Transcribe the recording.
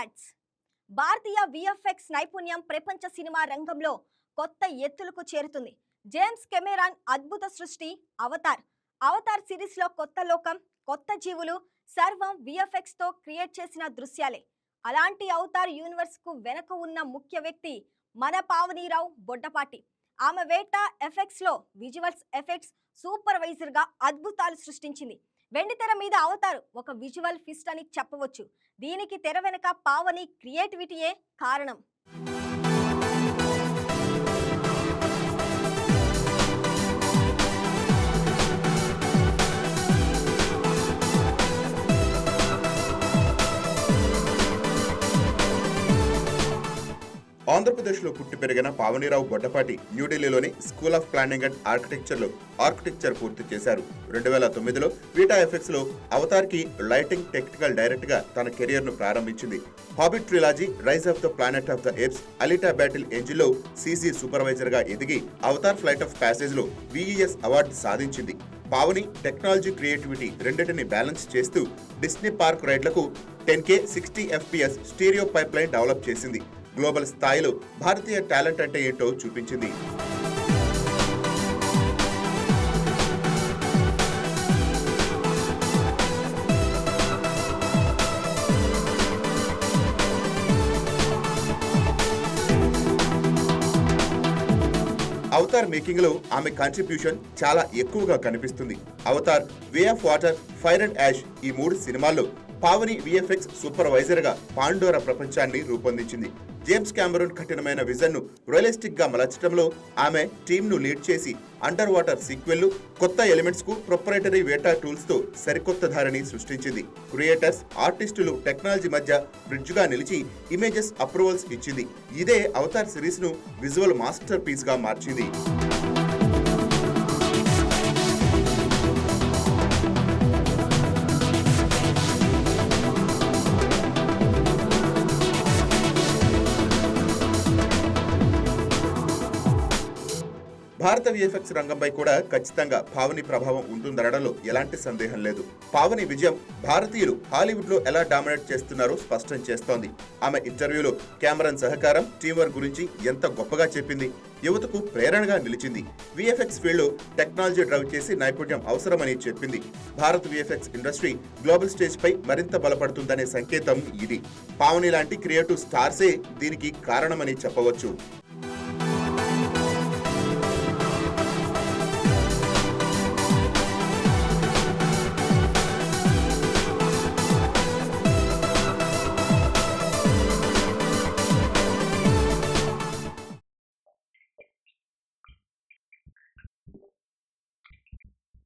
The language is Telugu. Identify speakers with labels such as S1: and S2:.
S1: డిఫాక్ట్స్ భారతీయ విఎఫ్ఎక్స్ నైపుణ్యం ప్రపంచ సినిమా రంగంలో కొత్త ఎత్తులకు చేరుతుంది. జేమ్స్ కెమెరాన్ అద్భుత సృష్టి అవతార్ అవతార్ సిరీస్లో కొత్త లోకం కొత్త జీవులు సర్వం విఎఫ్ఎక్స్తో క్రియేట్ చేసిన దృశ్యాలే. అలాంటి అవతార్ యూనివర్స్కు వెనక ఉన్న ముఖ్య వ్యక్తి మన పావనీరావు బొడ్డపాటి. ఆమె వేట ఎఫెక్ట్స్లో విజువల్స్ ఎఫెక్ట్స్ సూపర్వైజర్గా అద్భుతాలు సృష్టించింది. వెండితెర మీద అవతారు. ఒక విజువల్ ఫిస్ట్ అని చెప్పవచ్చు. దీనికి తెర వెనక పావని క్రియేటివిటీయే కారణం.
S2: ఆంధ్రప్రదేశ్లో పుట్టి పెరిగిన పావనీరావు బొడ్డపాటి న్యూఢిల్లీలోని స్కూల్ ఆఫ్ ప్లానింగ్ అండ్ ఆర్కిటెక్చర్లో ఆర్కిటెక్చర్ పూర్తి చేశారు. రెండు వేల తొమ్మిదిలో వీటా ఎఫెక్ట్స్లో అవతార్కి లైటింగ్ టెక్నికల్ డైరెక్ట్గా తన కెరియర్ను ప్రారంభించింది. Hobbit trilogy rise of the planet of the apes Alita battle ఎంజిన్లో CC సూపర్వైజర్గా ఎదిగి అవతార్ ఫ్లైట్ ఆఫ్ ప్యాసేజ్లో విఈఎస్ అవార్డు సాధించింది. పావని టెక్నాలజీ క్రియేటివిటీ రెండింటిని బ్యాలెన్స్ చేస్తూ Disney park రైడ్లకు ten K sixty FPS stereo pipeline develop చేసింది. గ్లోబల్ స్థాయిలో భారతీయ టాలెంట్ అంటే ఏంటో చూపించింది. అవతార్ మేకింగ్లో ఆమె కాంట్రిబ్యూషన్ చాలా ఎక్కువగా కనిపిస్తుంది. Avatar way of water fire and ash ఈ మూడు సినిమాల్లో పావని విఎఫ్ఎక్స్ సూపర్వైజర్గా ప్రపంచాన్ని రూపొందించింది. జేమ్స్ క్యామరూన్ కఠినమైన విజన్ను రియలిస్టిక్గా మలచడంలో ఆమె టీంను లీడ్ చేసి అండర్ వాటర్ సీక్వెల్లు కొత్త ఎలిమెంట్స్కు ప్రొపరేటరీ వేటా టూల్స్తో సరికొత్త ధారని సృష్టించింది. క్రియేటర్స్ ఆర్టిస్టులు టెక్నాలజీ మధ్య బ్రిడ్జ్గా నిలిచి ఇమేజెస్ అప్రూవల్స్ ఇచ్చింది. ఇదే అవతార్ సిరీస్ను విజువల్ మాస్టర్ పీస్గా మార్చింది. భారత విఎఫ్ఎక్స్ రంగంపై కూడా ఖచ్చితంగా పావని ప్రభావం ఉంటుందనడంలో ఎలాంటి సందేహం లేదు. పావని విజయం భారతీయులు హాలీవుడ్లో ఎలా డామినేట్ చేస్తున్నారో స్పష్టం చేస్తోంది. ఆమె ఇంటర్వ్యూలో కెమెరాన్ సహకారం టీంవర్క్ గురించి ఎంత గొప్పగా చెప్పింది యువతకు ప్రేరణగా నిలిచింది. విఎఫ్ఎక్స్ ఫీల్డ్ టెక్నాలజీ డ్రైవ్ చేసి నైపుణ్యం అవసరమని చెప్పింది. Bharat VFX industry global stage పై మరింత బలపడుతుందనే సంకేతం ఇది. పావని లాంటి క్రియేటివ్ స్టార్సే దీనికి కారణమని చెప్పవచ్చు.